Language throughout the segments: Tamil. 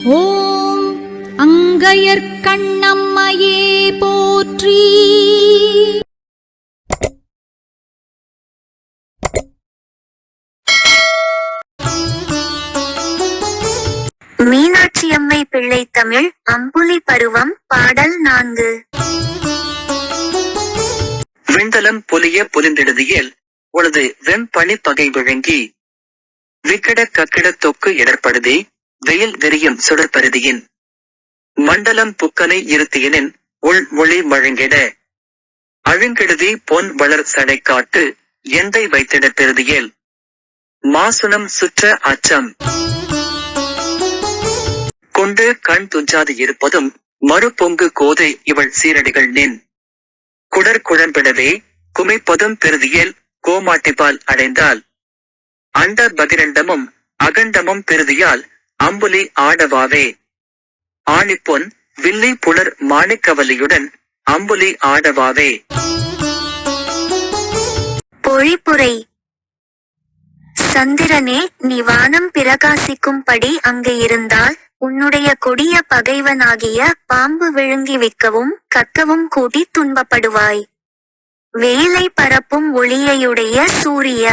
ஓம் அங்கையர்க்கண்ணம்மையே போற்றி. மீனாட்சியம்மை பிள்ளை தமிழ் அம்புலி பருவம் பாடல் நான்கு. விண்தலம் பொலிய பொலிந்திடுதியல் உனது வெண்பனி பகை விழுங்கி விக்கட கக்கிட தொக்கு இடர்படுதே வெயில் வெறியும் சுடற்பருதியின் மண்டலம் புக்கனை இருத்தியனின் உள் மொழி மழுங்கிட. அழுங்கெடுதி பொன் வளர் சடை காட்டு எந்தை வைத்திட பெருதியல் மாசுனம் சுற்ற அச்சம். கொண்டு கண் துஞ்சாது இருப்பதும் மறுபொங்கு கோதை இவள் சீரடிகள் நின். குடர் குழம்பிடவே குமைப்பதும் பெருதியில் கோமாட்டிபால் அடைந்தால். அண்ட பகிரண்டமும் அகண்டமும் பெருதியால் அம்புலி ஆடவாவே. ஆணிப்பொன் வில்லி புலர் மாணிக்கவலியுடன் அம்புலி ஆடவாவே. பொழிப்புரை. சந்திரனே நீ வானம் பிரகாசிக்கும்படி அங்கு இருந்தால் உன்னுடைய கொடிய பகைவனாகிய பாம்பு விழுங்கி விற்கவும் கற்கவும் கூட்டி துன்பப்படுவாய். வேலை பரப்பும் ஒளியையுடைய சூரிய.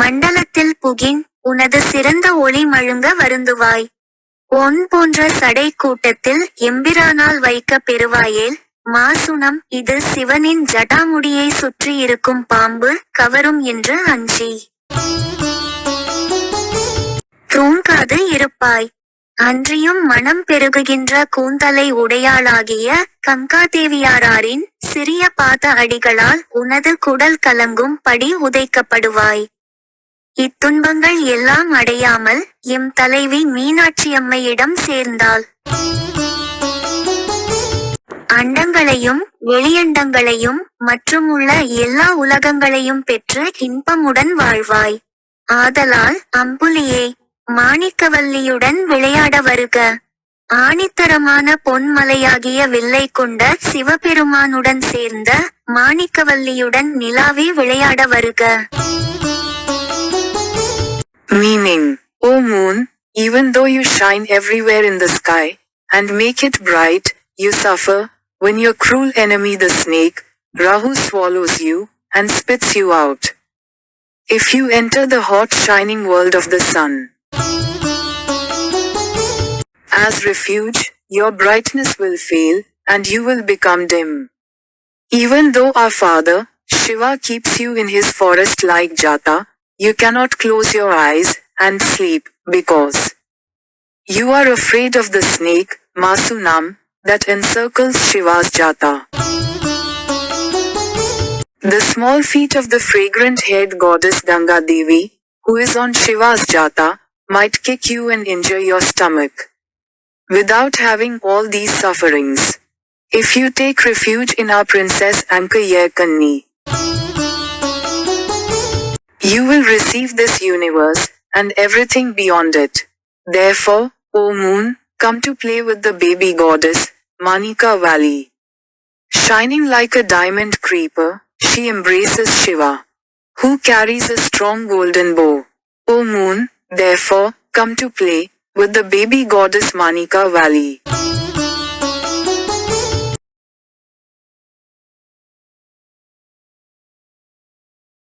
மண்டலத்தில் புகின் உனது சிறந்த ஒளி மழுங்க வருந்துவாய். ஒன் போன்ற சடை கூட்டத்தில் எம்பிரானால் வைக்க பெறுவாயேல் மாசுணம் இது சிவனின் ஜடாமுடியை சுற்றி இருக்கும் பாம்பு கவரும் என்று அஞ்சி. தூங்காது இருப்பாய். அன்றியும் மனம் பெருகுகின்ற கூந்தலை உடையாளாகிய கங்காதேவியாரின் சிறிய பாத அடிகளால் உனது குடல் கலங்கும் படி உதைக்கப்படுவாய். இத்துன்பங்கள் எல்லாம் அடையாமல் எம் தலைவி மீனாட்சி அம்மையிடம் சேர்ந்தாள். அண்டங்களையும் வெளியண்டங்களையும் மற்றும் உள்ள எல்லா உலகங்களையும் பெற்று இன்பமுடன் வாழ்வாய். ஆதலால் அம்புலியே மாணிக்கவல்லியுடன் விளையாட வருக. ஆணித்தரமான பொன்மலையாகிய வில்லை கொண்ட சிவபெருமானுடன் சேர்ந்த மாணிக்கவல்லியுடன் நிலாவே விளையாட வருக. Even though you shine everywhere in the sky, and make it bright, you suffer, when your cruel enemy the snake, Rahu swallows you, and spits you out. If you enter the hot shining world of the sun. As refuge, your brightness will fail, and you will become dim. Even though our father, Shiva keeps you in his forest like Jata, you cannot close your eyes and sleep, because you are afraid of the snake, Masunam, that encircles Shiva's Jata. The small feet of the fragrant haired goddess Ganga Devi, who is on Shiva's Jata, might kick you and injure your stomach. Without having all these sufferings. If you take refuge in our princess Ankayerkanni, you will receive this universe, and everything beyond it. Therefore, O moon, come to play with the baby goddess, Manika Valley. Shining like a diamond creeper, she embraces Shiva, who carries a strong golden bow. O moon, therefore, come to play with the baby goddess Manika Valley.